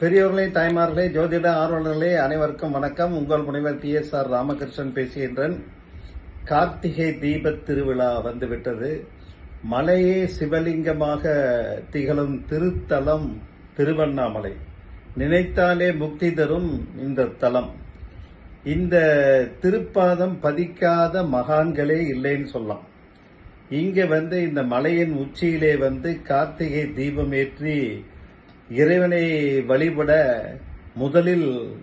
பெரியோர்களே தாய்மார்களே ஜோதிட ஆர்வலர்களே அனைவருக்கும் வணக்கம். உங்கள் முனைவர் டி எஸ் ஆர் ராமகிருஷ்ணன் பேசுகின்றேன். கார்த்திகை தீபத் திருவிழா வந்துவிட்டது. மலையே சிவலிங்கமாக திகழும் திருத்தலம் திருவண்ணாமலை. நினைத்தாலே முக்தி தரும் இந்த தலம். இந்த திருப்பாதம் பதிக்காத மகான்களே இல்லைன்னு சொல்லலாம். இங்கே வந்து இந்த மலையின் உச்சியிலே வந்து கார்த்திகை தீபம் ஏற்றி இறைவனை வழிபட முதலில்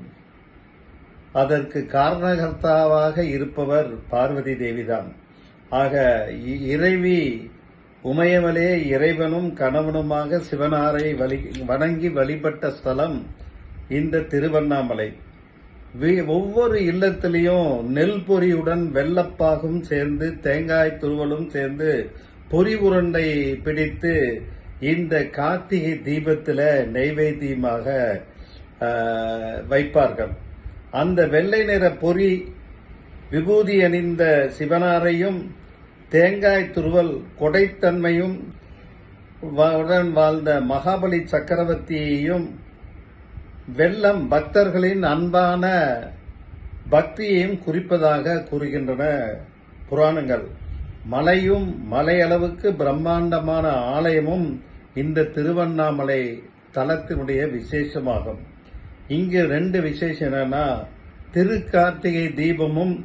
அதற்கு காரணகர்த்தாவாக இருப்பவர் பார்வதி தேவிதான். ஆக இ- இறைவி உமையவளே இறைவனும் கணவனுமாக சிவனாரை வழி வணங்கி வழிபட்ட ஸ்தலம் இந்த திருவண்ணாமலை. ஒவ்வொரு இல்லத்திலையும் நெல் பொரியுடன் வெள்ளப்பாகும் சேர்ந்து தேங்காய் துருவலும் சேர்ந்து பொரி உருண்டை பிடித்து இந்த கார்த்திகை தீபத்தில் நெய்வேத்தியமாக வைப்பார்கள். அந்த வெள்ளை நிற பொறி விபூதி அணிந்த சிவனாரையும் தேங்காய் துருவல் கொடைத்தன்மையும் உடன் வாழ்ந்த மகாபலி சக்கரவர்த்தியையும் வெள்ளம் பக்தர்களின் அன்பான பக்தியையும் குறிப்பதாக கூறுகின்றன புராணங்கள். மலையும் மலையளவுக்கு பிரம்மாண்டமான ஆலயமும் இந்த திருவண்ணாமலை தலத்தினுடைய விசேஷமாகும். இங்கு ரெண்டு விசேஷம் என்னன்னா திருக்கார்த்திகை தீபமும்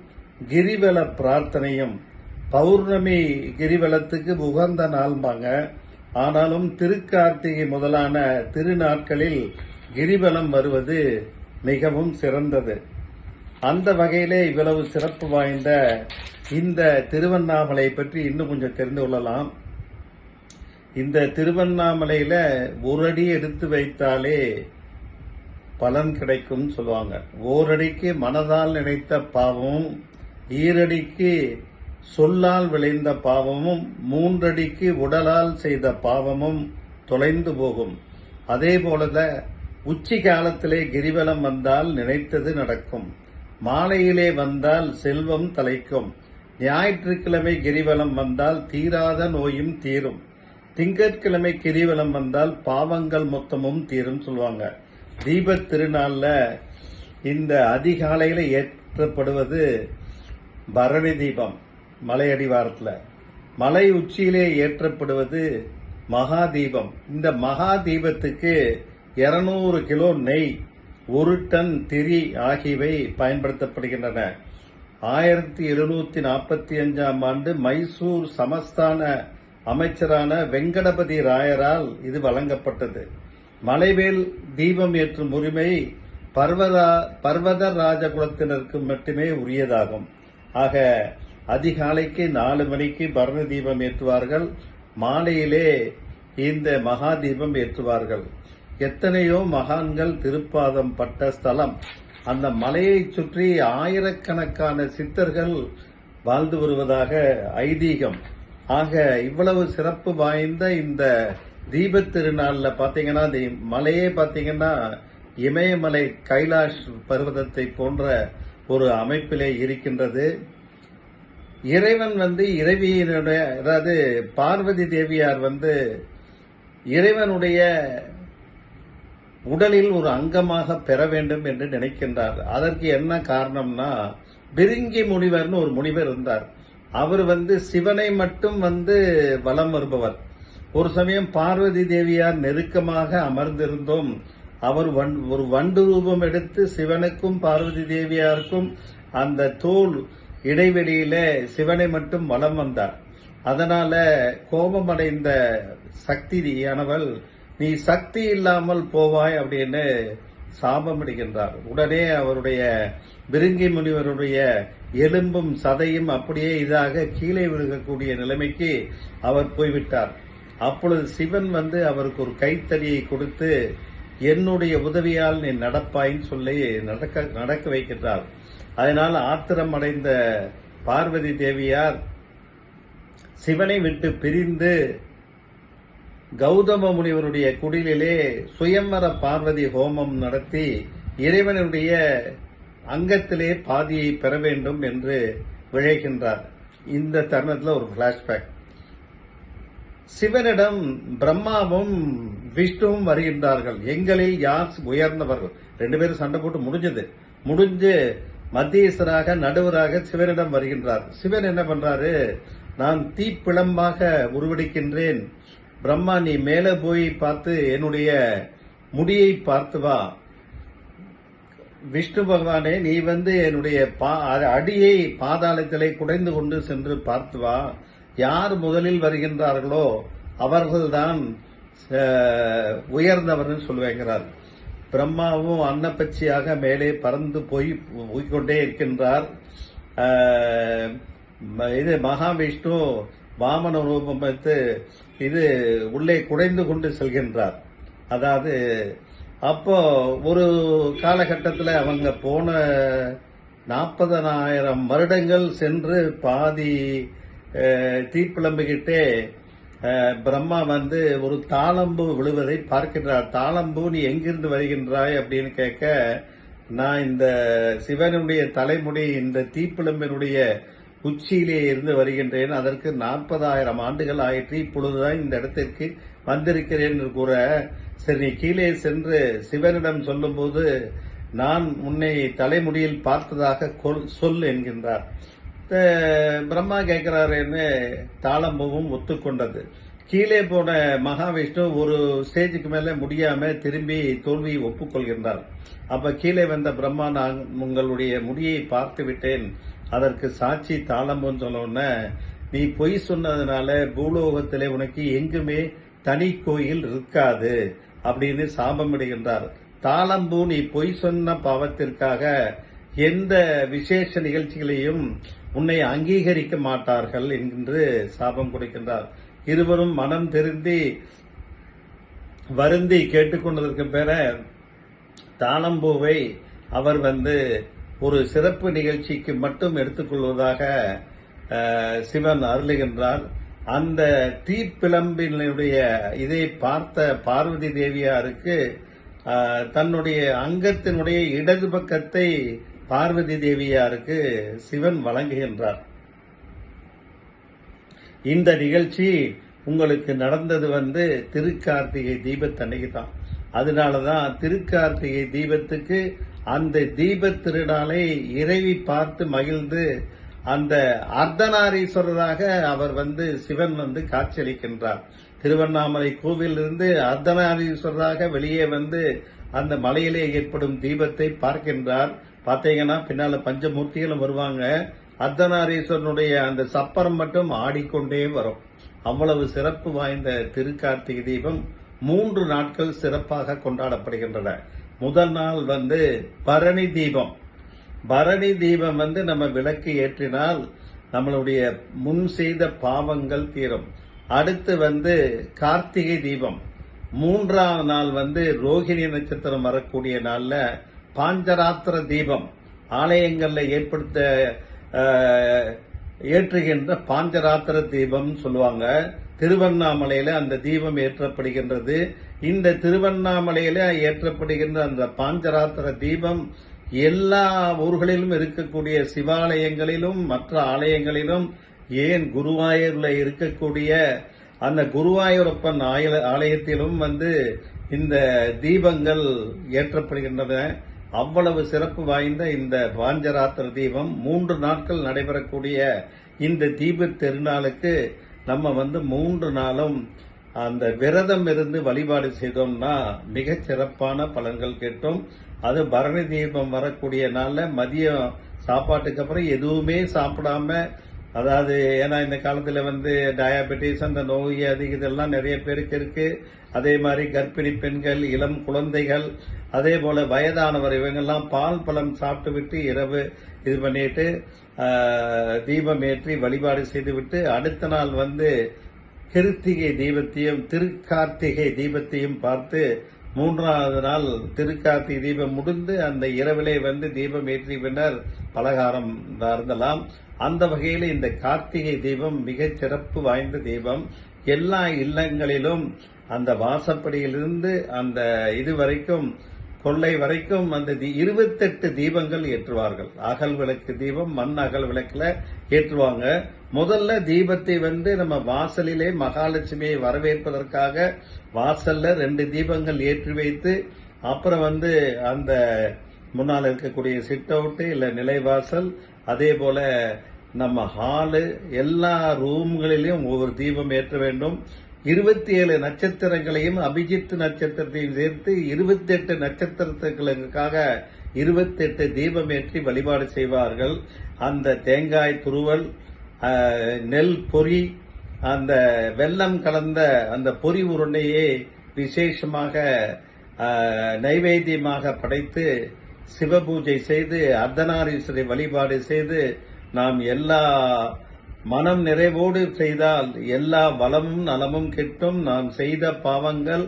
கிரிவல பிரார்த்தனையும். பௌர்ணமி கிரிவலத்துக்கு உகந்த நாள்பாங்க ஆனாலும் திருக்கார்த்திகை முதலான திருநாட்களில் கிரிவலம் வருவது மிகவும் சிறந்தது. அந்த வகையிலே இவ்வளவு சிறப்பு வாய்ந்த இந்த திருவண்ணாமலை பற்றி இன்னும் கொஞ்சம் தெரிந்து கொள்ளலாம். இந்த திருவண்ணாமலையில் ஒரு அடி எடுத்து வைத்தாலே பலன் கிடைக்கும் சொல்லுவாங்க. ஓரடிக்கு மனதால் நினைத்த பாவமும் ஈரடிக்கு சொல்லால் விளைந்த பாவமும் மூன்றடிக்கு உடலால் செய்த பாவமும் தொலைந்து போகும். அதே போலத உச்சி காலத்திலே கிரிவலம் வந்தால் நினைத்தது நடக்கும். மாலையிலே வந்தால் செல்வம் தலைக்கும். ஞாயிற்றுக்கிழமை கிரிவலம் வந்தால் தீராத நோயும் தீரும். திங்கட்கிழமை கிரிவலம் வந்தால் பாவங்கள் மொத்தமும் தீரும் சொல்லுவாங்க தீபத் திருநாளில் இந்த அதிகாலையில் ஏற்றப்படுவது பரணி தீபம் மலை அடிவாரத்தில். மலை உச்சியிலே ஏற்றப்படுவது மகா தீபம் இந்த மகா தீபத்துக்கு 200 கிலோ நெய் ஒரு டன் திரி ஆகியவை பயன்படுத்தப்படுகின்றன. ஆயிரத்தி எழுநூத்தி நாற்பத்தி அஞ்சாம் ஆண்டு மைசூர் சமஸ்தான அமைச்சரான வெங்கடபதி ராயரால் இது வழங்கப்பட்டது. மலைவேல் தீபம் ஏற்றும் உரிமை பர்வதா பர்வத ராஜகுலத்தினருக்கு மட்டுமே உரியதாகும். ஆக அதிகாலைக்கு நாலு மணிக்கு பரண தீபம் ஏற்றுவார்கள். மாலையிலே இந்த மகா தீபம் ஏற்றுவார்கள். எத்தனையோ மகான்கள் திருப்பாதம் பட்ட ஸ்தலம். அந்த மலையை சுற்றி ஆயிரக்கணக்கான சித்தர்கள் வாழ்ந்து வருவதாக ஐதீகம். ஆக இவ்வளவு சிறப்பு வாய்ந்த இந்த தீப திருநாளில் பார்த்தீங்கன்னா இந்த மலையே பார்த்தீங்கன்னா இமயமலை கைலாஷ் பர்வதத்தை போன்ற ஒரு அமைப்பிலே இருக்கின்றது. இறைவன் வந்து இறைவியினுடைய அதாவது பார்வதி தேவியார் வந்து இறைவனுடைய உடலில் ஒரு அங்கமாக பெற வேண்டும் என்று நினைக்கின்றார். அதற்கு என்ன காரணம்னா பிரிங்கி முனிவர்னு ஒரு முனிவர் இருந்தார். அவர் வந்து சிவனை மட்டும் வந்து வலம் வருபவர். ஒரு சமயம் பார்வதி தேவியார் நெருக்கமாக அமர்ந்திருந்தோம். அவர் வண்- ஒரு வண்டு ரூபம் எடுத்து சிவனுக்கும் பார்வதி தேவியாருக்கும் அந்த தோல் இடைவெளியில சிவனை மட்டும் வலம் வந்தார். அதனால கோபமடைந்த சக்தியானவள் நீ சக்தி இல்லாமல் போவாய் அப்படின்னு சாபமிடுகின்றார் உடனே அவருடைய விருங்கி முனிவருடைய எலும்பும் சதையும் அப்படியே இதாக கீழே விழுகக்கூடிய நிலைமைக்கு அவர் போய்விட்டார். அப்பொழுது சிவன் வந்து அவருக்கு ஒரு கைத்தடியை கொடுத்து என்னுடைய உதவியால் நீ நடப்பாயின்னு சொல்லி நடக்க நடக்க வைக்கின்றார். அதனால் ஆத்திரம் அடைந்த பார்வதி தேவியார் சிவனை விட்டு பிரிந்து கௌதம முனிவருடைய குடிலிலே சுயம்பர பார்வதி ஹோமம் நடத்தி இறைவனுடைய அங்கத்திலே பாதியை பெற வேண்டும் என்று விழைகின்றார். இந்த தருணத்தில் ஒரு பிளாஷ்பேக் சிவனிடம் பிரம்மாவும் விஷ்ணுவும் வருகின்றார்கள். எங்களில் யார் உயர்ந்தவர்கள்? ரெண்டு பேரும் சண்டை போட்டு முடிஞ்சது. முடிஞ்சு மத்தியஸ்தராக நடுவராக சிவனிடம் வருகின்றார். சிவன் என்ன பண்றாரு? நான் தீப்பிழம்பாக உருவெடுக்கின்றேன். பிரம்மா நீ மேலே போய் பார்த்து என்னுடைய முடியை பார்த்து வா. விஷ்ணு பகவானே நீ வந்து என்னுடைய பா அடியை பாதாளத்திலே குடைந்து கொண்டு சென்று பார்த்து வா. யார் முதலில் வருகின்றார்களோ அவர்கள்தான் உயர்ந்தவர்னு சொல்லுவேங்கிறார் பிரம்மாவும் அன்னப்பச்சியாக மேலே பறந்து போய் போய்க்கொண்டே இருக்கின்றார். இது மகாவிஷ்ணு வாமன ரூபம் வைத்து இது உள்ளே குடைந்து கொண்டு செல்கின்றார். அதாவது அப்போ ஒரு காலகட்டத்தில் அவங்க போன நாற்பதனாயிரம் வருடங்கள் சென்று பாதி தீப்பிளம்புகிட்டே தீப்பிழம்புகிட்டே பிரம்மா வந்து ஒரு தாளம்பு விழுவதை பார்க்கின்றார். தாளம்பு நீ எங்கிருந்து வருகின்றாய்? அப்படின்னு கேட்க நான் இந்த சிவனுடைய தலைமுடி இந்த தீப்பிழம்பினுடைய உச்சியிலே இருந்து வருகின்றேன். அதற்கு நாற்பதாயிரம் ஆண்டுகள் ஆயிற்று. இப்பொழுதுதான் இந்த இடத்திற்கு வந்திருக்கிறேன் என்று கூற சரி நீ கீழே சென்று சிவனிடம் சொல்லும்போது நான் உன்னை தலைமுடியில் பார்த்ததாக சொல் என்கின்றார். பிரம்மா பிரம்மா கேட்கிறாருன்னு தாளம்பவும் ஒத்துக்கொண்டது. கீழே போன மகாவிஷ்ணு ஒரு ஸ்டேஜுக்கு மேலே முடியாம திரும்பி தோல்வியை ஒப்புக்கொள்கின்றார். அப்ப கீழே வந்த பிரம்மா நான் உங்களுடைய முடியை பார்த்து விட்டேன் அதற்கு சாட்சி தாளம்புன்னு சொன்னோன்ன நீ பொய் சொன்னதுனால பூலோகத்திலே உனக்கு எங்குமே தனி கோயில் இருக்காது அப்படின்னு சாபமிடுகின்றார் தாளம்பூ நீ பொய் சொன்ன பாவத்திற்காக எந்த விசேஷ நிகழ்ச்சிகளையும் உன்னை அங்கீகரிக்க மாட்டார்கள் என்று சாபம் கொடுக்கின்றார். இருவரும் மனம் திருந்தி வருந்தி கேட்டுக்கொண்டதற்கு பேர தாளம்பூவை அவர் வந்து ஒரு சிறப்பு நிகழ்ச்சிக்கு மட்டும் எடுத்துக்கொள்வதாக சிவன் அருளுகின்றார். அந்த தீப்பிளம்பினுடைய இதை பார்த்த பார்வதி தேவியாருக்கு தன்னுடைய அங்கத்தினுடைய இடது பக்கத்தை பார்வதி தேவியாருக்கு சிவன் வழங்குகின்றார். இந்த நிகழ்ச்சி உங்களுக்கு நடந்தது வந்து திருக்கார்த்திகை தீபத்தன்னைக்கு தான் அதனாலதான் திருக்கார்த்திகை தீபத்துக்கு அந்த தீபத் திருநாளை இறைவி பார்த்து மகிழ்ந்து அந்த அர்த்தநாரீஸ்வரராக அவர் வந்து சிவன் வந்து காட்சியளிக்கின்றார். திருவண்ணாமலை கோவிலிருந்து அர்த்தநாரீஸ்வரராக வெளியே வந்து அந்த மலையிலே ஏற்படும் தீபத்தை பார்க்கின்றார். பார்த்தீங்கன்னா பின்னால பஞ்சமூர்த்திகளும் வருவாங்க. அர்த்தநாரீஸ்வரனுடைய அந்த சப்பரம் மட்டும் ஆடிக்கொண்டே வரும். அவ்வளவு சிறப்பு வாய்ந்த திருக்கார்த்திகை தீபம் மூன்று நாட்கள் சிறப்பாக கொண்டாடப்படுகின்றன. முதல் நாள் வந்து பரணி தீபம். பரணி தீபம் வந்து நம்ம விளக்கு ஏற்றினால் நம்மளுடைய முன் செய்த பாவங்கள் தீரும். அடுத்து வந்து கார்த்திகை தீபம். மூன்றாம் நாள் வந்து ரோகிணி நட்சத்திரம் வரக்கூடிய நாளில் பாஞ்சராத்திர தீபம். ஆலயங்களில் ஏற்படுத்த ஏற்றுகின்ற பாஞ்சராத்திர தீபம் சொல்லுவாங்க. திருவண்ணாமலையில அந்த தீபம் ஏற்றப்படுகின்றது. இந்த திருவண்ணாமலையில ஏற்றப்படுகின்ற அந்த பாஞ்சராத்திர தீபம் எல்லா ஊர்களிலும் இருக்கக்கூடிய சிவாலயங்களிலும் மற்ற ஆலயங்களிலும் ஏன் குருவாயூர்ல இருக்கக்கூடிய அந்த குருவாயூரப்பன் ஆய- ஆலயத்திலும் வந்து இந்த தீபங்கள் ஏற்றப்படுகின்றன. அவ்வளவு சிறப்பு வாய்ந்த இந்த பாஞ்சராத்திர தீபம் மூன்று நாட்கள் நடைபெறக்கூடிய இந்த தீப திருநாளுக்கு நம்ம வந்து மூன்று நாளும் அந்த விரதம் இருந்து வழிபாடு செய்தோம்னா மிகச் சிறப்பான பலன்கள் கிட்டும். அது பரணி தீபம் வரக்கூடிய நாளில் மதியம் சாப்பாட்டுக்கு அப்புறம் எதுவுமே சாப்பிடாம அதாவது ஏன்னா இந்த காலத்தில் வந்து டயாபெட்டிஸ் அந்த நோய் அது இதெல்லாம் நிறைய பேருக்கு இருக்கு. அதே மாதிரி கர்ப்பிணி பெண்கள் இளம் குழந்தைகள் அதே போல வயதானவர் இவங்கெல்லாம் பால் பழம் சாப்பிட்டு விட்டு இரவு இது பண்ணிட்டு தீபம் ஏற்றி வழிபாடு செய்துவிட்டு அடுத்த நாள் வந்து கிருத்திகை தீபத்தையும் திருக்கார்த்திகை தீபத்தையும் பார்த்து மூன்றாவது நாள் திருக்கார்த்திகை தீபம் முடிந்து அந்த இரவிலே வந்து தீபம் ஏற்றி பின்னர் பலகாரம் அருந்தலாம் அந்த வகையில் இந்த கார்த்திகை தீபம் மிகச் சிறப்பு வாய்ந்த தீபம். எல்லா இல்லங்களிலும் அந்த வாசப்படியிலிருந்து அந்த இது வரைக்கும் கொள்ளை வரைக்கும் அந்த இருபத்தெட்டு தீபங்கள் ஏற்றுவார்கள். அகல் விளக்கு தீபம் மண் அகல் விளக்குல ஏற்றுவாங்க. முதல்ல தீபத்தை வந்து நம்ம வாசலிலே மகாலட்சுமியை வரவேற்பதற்காக வாசல்ல ரெண்டு தீபங்கள் ஏற்றி வைத்து அப்புறம் வந்து அந்த முன்னால் இருக்கக்கூடிய சிட் அவுட்டு இல்லை நிலைவாசல் அதே போல நம்ம ஹாலு எல்லா ரூம்களிலும் ஒவ்வொரு தீபம் ஏற்ற வேண்டும். இருபத்தி ஏழு நட்சத்திரங்களையும் அபிஜித் நட்சத்திரத்தையும் சேர்த்து இருபத்தி எட்டு நட்சத்திரத்துகளுக்காக இருபத்தெட்டு தீபம் ஏற்றி வழிபாடு செய்வார்கள். அந்த தேங்காய் துருவல் நெல் பொரி அந்த வெள்ளம் கலந்த அந்த பொரி உருண்டையை விசேஷமாக நைவேத்தியமாக படைத்து சிவபூஜை செய்து அர்த்தநாரீஸ்வரை வழிபாடு செய்து நாம் எல்லா மனம் நிறைவோடு செய்தால் எல்லா வளமும் நலமும் கிட்டும். நாம் செய்த பாவங்கள்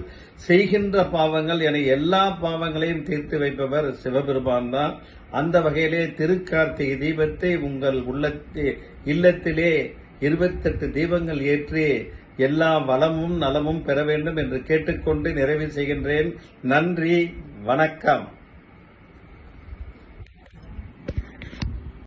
செய்கின்ற பாவங்கள் என எல்லா பாவங்களையும் தீர்த்து வைப்பவர் சிவபெருமான் தான். அந்த வகையிலே திருக்கார்த்திகை தீபத்தை உங்கள் உள்ளத்தி இல்லத்திலே இருபத்தெட்டு தீபங்கள் ஏற்றி எல்லா வளமும் நலமும் பெற வேண்டும் என்று கேட்டுக்கொண்டு நிறைவு செய்கின்றேன். நன்றி வணக்கம்.